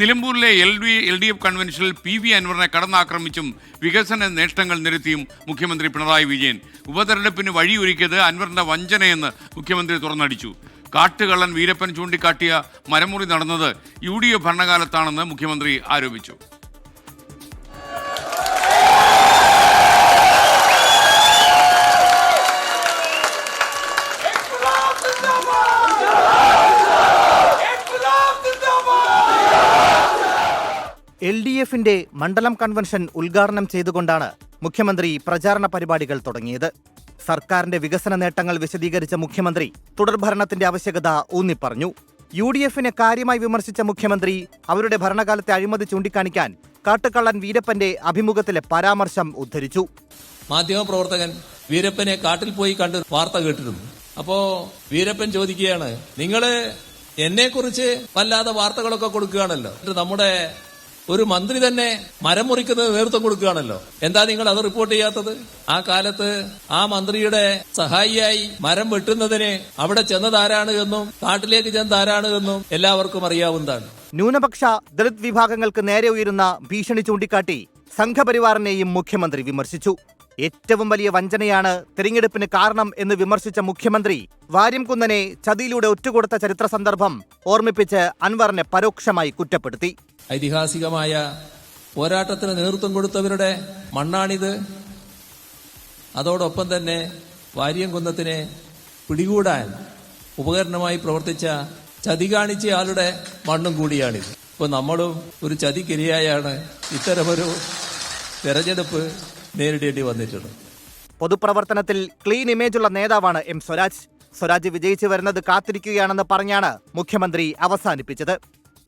നിലമ്പൂരിലെ L D L D F കൺവെൻഷനിൽ P V അൻവറിനെ കടന്നാക്രമിച്ചും വികസന നേട്ടങ്ങൾ നിരത്തിയും മുഖ്യമന്ത്രി പിണറായി വിജയൻ. ഉപതെരഞ്ഞെടുപ്പിന് വഴിയൊരുക്കിയത് അൻവറിന്റെ വഞ്ചനയെന്ന് മുഖ്യമന്ത്രി തുറന്നടിച്ചു. കാട്ടുകള്ളൻ വീരപ്പൻ ചൂണ്ടിക്കാട്ടിയ മരമുറി നടന്നത് യു ഡി എഫ് ഭരണകാലത്താണെന്ന് മുഖ്യമന്ത്രി ആരോപിച്ചു. എൽ ഡി എഫിന്റെ മണ്ഡലം കൺവെൻഷൻ ഉദ്ഘാടനം ചെയ്തുകൊണ്ടാണ് മുഖ്യമന്ത്രി പ്രചാരണ പരിപാടികൾ തുടങ്ങിയത്. സർക്കാരിന്റെ വികസന നേട്ടങ്ങൾ വിശദീകരിച്ച മുഖ്യമന്ത്രി തുടർഭരണത്തിന്റെ ആവശ്യകത ഊന്നിപ്പറഞ്ഞു. യു ഡി എഫിനെ കാര്യമായി വിമർശിച്ച മുഖ്യമന്ത്രി അവരുടെ ഭരണകാലത്തെ അഴിമതി ചൂണ്ടിക്കാണിക്കാൻ കാട്ടുകള്ളൻ വീരപ്പന്റെ അഭിമുഖത്തിലെ പരാമർശം ഉദ്ധരിച്ചു. മാധ്യമപ്രവർത്തകൻ വീരപ്പനെ കാട്ടിൽ പോയി കണ്ട് വാർത്ത കേട്ടിരുന്നു. അപ്പോ വീരപ്പൻ ചോദിക്കുകയാണ് നിങ്ങൾ എന്നെ കുറിച്ച് വല്ലാതെ വാർത്തകളൊക്കെ കൊടുക്കുകയാണല്ലോ. നമ്മുടെ ഒരു മന്ത്രി തന്നെ മരം മുറിക്കുന്നത് നേതൃത്വം കൊടുക്കുകയാണല്ലോ. എന്താ നിങ്ങൾ അത് റിപ്പോർട്ട് ചെയ്യാത്തത്? ആ കാലത്ത് ആ മന്ത്രിയുടെ സഹായിയായി മരം വെട്ടുന്നതിന് അവിടെ ചെന്നതാരാണ് എന്നും കാട്ടിലേക്ക് ചെന്നതാരാണ് എന്നും എല്ലാവർക്കും അറിയാവുന്നതാണ്. ന്യൂനപക്ഷ ദളിത് വിഭാഗങ്ങൾക്ക് നേരെ ഉയരുന്ന ഭീഷണി ചൂണ്ടിക്കാട്ടി സംഘപരിവാറിനെയും മുഖ്യമന്ത്രി വിമർശിച്ചു. ഏറ്റവും വലിയ വഞ്ചനയാണ് തെരഞ്ഞെടുപ്പിന് കാരണം എന്ന് വിമർശിച്ച മുഖ്യമന്ത്രി വാര്യംകുന്നനെ ചതിയിലൂടെ ഒറ്റുകൊടുത്ത ചരിത്ര സന്ദർഭം ഓർമ്മിപ്പിച്ച് അൻവറിനെ പരോക്ഷമായി കുറ്റപ്പെടുത്തി. ഐതിഹാസികമായ പോരാട്ടത്തിന് നേതൃത്വം കൊടുത്തവരുടെ മണ്ണാണിത്. അതോടൊപ്പം തന്നെ വാര്യംകുന്നത്തിനെ പിടികൂടാൻ ഉപകരണമായി പ്രവർത്തിച്ച ചതി കാണിച്ച ആളുടെ മണ്ണും കൂടിയാണിത്. ഇപ്പൊ നമ്മളും ഒരു ചതിക്കിരയായാണ് ഇത്തരമൊരു തെരഞ്ഞെടുപ്പ് നേരിടേണ്ടി വന്നിട്ടുണ്ട്. പൊതുപ്രവർത്തനത്തിൽ ക്ലീൻ ഇമേജുള്ള നേതാവാണ് എം സ്വരാജ്. സ്വരാജ് വിജയിച്ചു വരുന്നത് കാത്തിരിക്കുകയാണെന്ന് പറഞ്ഞാണ് മുഖ്യമന്ത്രി അവസാനിപ്പിച്ചത്.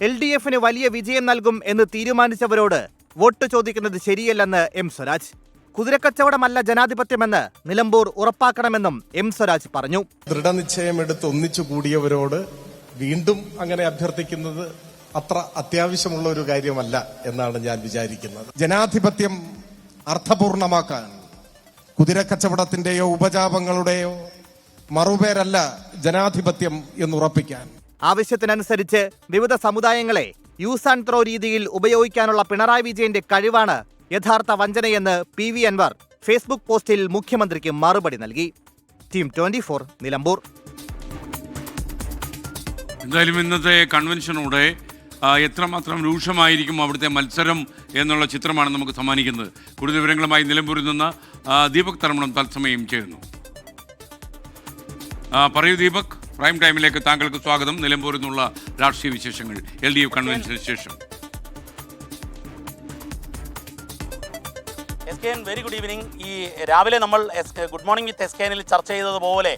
എൽ ഡി എഫിന് വലിയ വിജയം നൽകും എന്ന് തീരുമാനിച്ചവരോട് വോട്ട് ചോദിക്കുന്നത് ശരിയല്ലെന്ന് എം സ്വരാജ്. കുതിരക്കച്ചവടമല്ല ജനാധിപത്യമെന്ന് നിലമ്പൂർ ഉറപ്പാക്കണമെന്നും എം സ്വരാജ് പറഞ്ഞു. ദൃഢനിശ്ചയം ദൃഢനിശ്ചയമെടുത്ത് ഒന്നിച്ചു കൂടിയവരോട് വീണ്ടും അങ്ങനെ അഭ്യർത്ഥിക്കുന്നത് അത്ര അത്യാവശ്യമുള്ള ഒരു കാര്യമല്ല എന്നാണ് ഞാൻ വിചാരിക്കുന്നത്. ജനാധിപത്യം അർത്ഥപൂർണമാക്കാൻ. കുതിരക്കച്ചവടത്തിന്റെയോ ഉപജാപങ്ങളുടെയോ മറുപേരല്ല ജനാധിപത്യം എന്നുറപ്പിക്കാൻ. ആവശ്യത്തിനനുസരിച്ച് വിവിധ സമുദായങ്ങളെ യൂസ് ആൻഡ് ത്രോ രീതിയിൽ ഉപയോഗിക്കാനുള്ള പിണറായി വിജയന്റെ കഴിവാണ് യഥാർത്ഥ വഞ്ചനയെന്ന് പി വി അൻവർ ഫേസ്ബുക്ക് പോസ്റ്റിൽ മുഖ്യമന്ത്രിക്ക് മറുപടി നൽകി. Team twenty Nilambur. എന്തായാലും ഇന്നത്തെ കൺവെൻഷനോടെ എത്രമാത്രം രൂക്ഷമായിരിക്കും അവിടുത്തെ മത്സരം എന്നുള്ള ചിത്രമാണ് നമുക്ക് സമ്മാനിക്കുന്നത്. കൂടുതൽ വിവരങ്ങളുമായി നിലമ്പൂരിൽ നിന്ന് ദീപക് തർമ്മണം തത്സമയം ചേരുന്നു. പറയൂ ദീപക്. പ്രൈം ടൈമിലേക്ക് താങ്കൾക്ക് സ്വാഗതം. നിലമ്പൂരിൽ നിന്നുള്ള രാഷ്ട്രീയ വിശേഷങ്ങൾ. എൽ ഡി എഫ് കൺവെൻഷന് ശേഷം. S K N very good evening ഈ രാവിലെ നമ്മൾ S good morning with S K എനിൽ ചർച്ച ചെയ്തതുപോലെ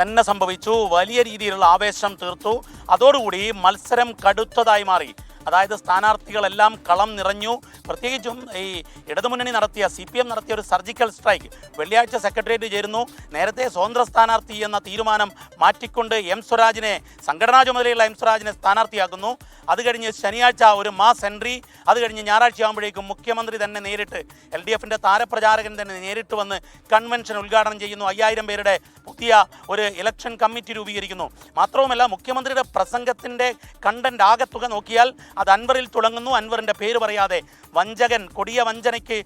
തന്നെ സംഭവിച്ചു. വലിയ രീതിയിലുള്ള ആവേശം തീർത്തു. അതോടുകൂടി മത്സരം കടുത്തതായി മാറി. അതായത് സ്ഥാനാർത്ഥികളെല്ലാം കളം നിറഞ്ഞു. പ്രത്യേകിച്ചും ഈ ഇടതുമുന്നണി നടത്തിയ സി പി എം നടത്തിയ ഒരു സർജിക്കൽ സ്ട്രൈക്ക് വെള്ളിയാഴ്ച സെക്രട്ടേറിയറ്റ് ചേരുന്നു. നേരത്തെ സ്വതന്ത്ര സ്ഥാനാർത്ഥി എന്ന തീരുമാനം മാറ്റിക്കൊണ്ട് എം സ്വരാജിനെ സംഘടനാ ചുമതലയുള്ള എം സ്വരാജിനെ സ്ഥാനാർത്ഥിയാക്കുന്നു. അത് കഴിഞ്ഞ് ശനിയാഴ്ച ഒരു മാസ് എൻട്രി. അത് കഴിഞ്ഞ് ഞായറാഴ്ച ആകുമ്പോഴേക്കും മുഖ്യമന്ത്രി തന്നെ നേരിട്ട് എൽ ഡി എഫിന്റെ താരപ്രചാരകൻ തന്നെ നേരിട്ട് വന്ന് കൺവെൻഷൻ ഉദ്ഘാടനം ചെയ്യുന്നു. അയ്യായിരം പേരുടെ പുതിയ ഒരു ഇലക്ഷൻ കമ്മിറ്റി രൂപീകരിക്കുന്നു. മാത്രവുമല്ല മുഖ്യമന്ത്രിയുടെ പ്രസംഗത്തിന്റെ കണ്ടന്റ് ആകത്തുക നോക്കിയാൽ അത് അൻവറിൽ തുടങ്ങുന്നു. അൻവറിന്റെ പേര് പറയാതെ വഞ്ചകൻ കൊടിയ വഞ്ചനയ്ക്ക്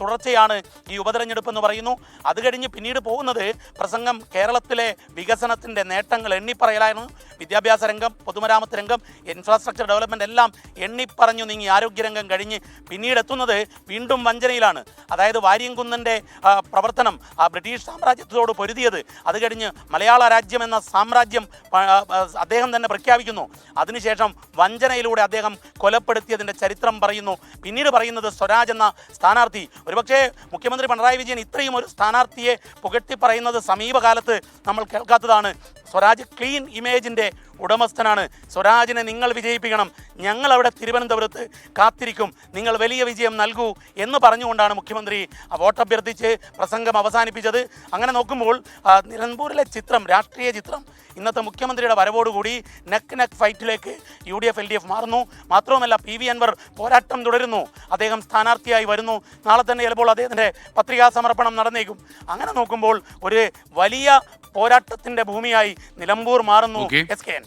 തുടർച്ചയാണ് ഈ ഉപതെരഞ്ഞെടുപ്പ് എന്ന് പറയുന്നു. അത് കഴിഞ്ഞ് പിന്നീട് പോകുന്നത് പ്രസംഗം കേരളത്തിലെ വികസനത്തിന്റെ നേട്ടങ്ങൾ എണ്ണിപ്പറയലായിരുന്നു വിദ്യാഭ്യാസ രംഗം പൊതുമരാമത്ത് രംഗം ഇൻഫ്രാസ്ട്രക്ചർ ഡെവലപ്മെന്റ് എല്ലാം എണ്ണിപ്പറഞ്ഞു നീങ്ങി. ആരോഗ്യരംഗം കഴിഞ്ഞ് പിന്നീട് എത്തുന്നത് വീണ്ടും വഞ്ചനയിലാണ്. അതായത് വാര്യംകുന്നന്റെ പ്രവർത്തനം ആ ബ്രിട്ടീഷ് സാമ്രാജ്യത്തോട് പൊരുതിയത്. അത് കഴിഞ്ഞ് മലയാള രാജ്യം എന്ന സാമ്രാജ്യം അദ്ദേഹം തന്നെ പ്രഖ്യാപിക്കുന്നു. അതിനുശേഷം വഞ്ചനയിലൂടെ അദ്ദേഹം കൊലപ്പെടുത്തിയതിന്റെ ചരിത്രം പറയുന്നു. പിന്നീട് പറയുന്നത് സ്വരാജ് എന്ന സ്ഥാനാർത്ഥി. ഒരുപക്ഷേ മുഖ്യമന്ത്രി പിണറായി വിജയൻ ഇത്രയും ഒരു സ്ഥാനാർത്ഥിയെ പുകഴ്ത്തി പറയുന്നത് സമീപകാലത്ത് നമ്മൾ കേൾക്കാത്തതാണ്. സ്വരാജ് ക്ലീൻ ഇമേജിന്റെ ഉടമസ്ഥനാണ്. സ്വരാജിനെ നിങ്ങൾ വിജയിപ്പിക്കണം. ഞങ്ങൾ അവിടെ തിരുവനന്തപുരത്ത് കാത്തിരിക്കും. നിങ്ങൾ വലിയ വിജയം നൽകൂ എന്ന് പറഞ്ഞുകൊണ്ടാണ് മുഖ്യമന്ത്രി വോട്ടഭ്യർത്ഥിച്ച് പ്രസംഗം അവസാനിപ്പിച്ചത്. അങ്ങനെ നോക്കുമ്പോൾ നിലമ്പൂരിലെ ചിത്രം രാഷ്ട്രീയ ചിത്രം ഇന്നത്തെ മുഖ്യമന്ത്രിയുടെ വരവോടുകൂടി neck neck ഫൈറ്റിലേക്ക് U D F L D F മാറുന്നു. മാത്രവുമല്ല പി വി അൻവർ പോരാട്ടം തുടരുന്നു. അദ്ദേഹം സ്ഥാനാർത്ഥിയായി വരുന്നു. നാളെ തന്നെ ചിലപ്പോൾ അദ്ദേഹത്തിന്റെ പത്രികാ സമർപ്പണം നടന്നേക്കും. അങ്ങനെ നോക്കുമ്പോൾ ഒരു വലിയ പോരാട്ടത്തിന്റെ ഭൂമിയായി നിലമ്പൂർ മാറുന്നു. S K N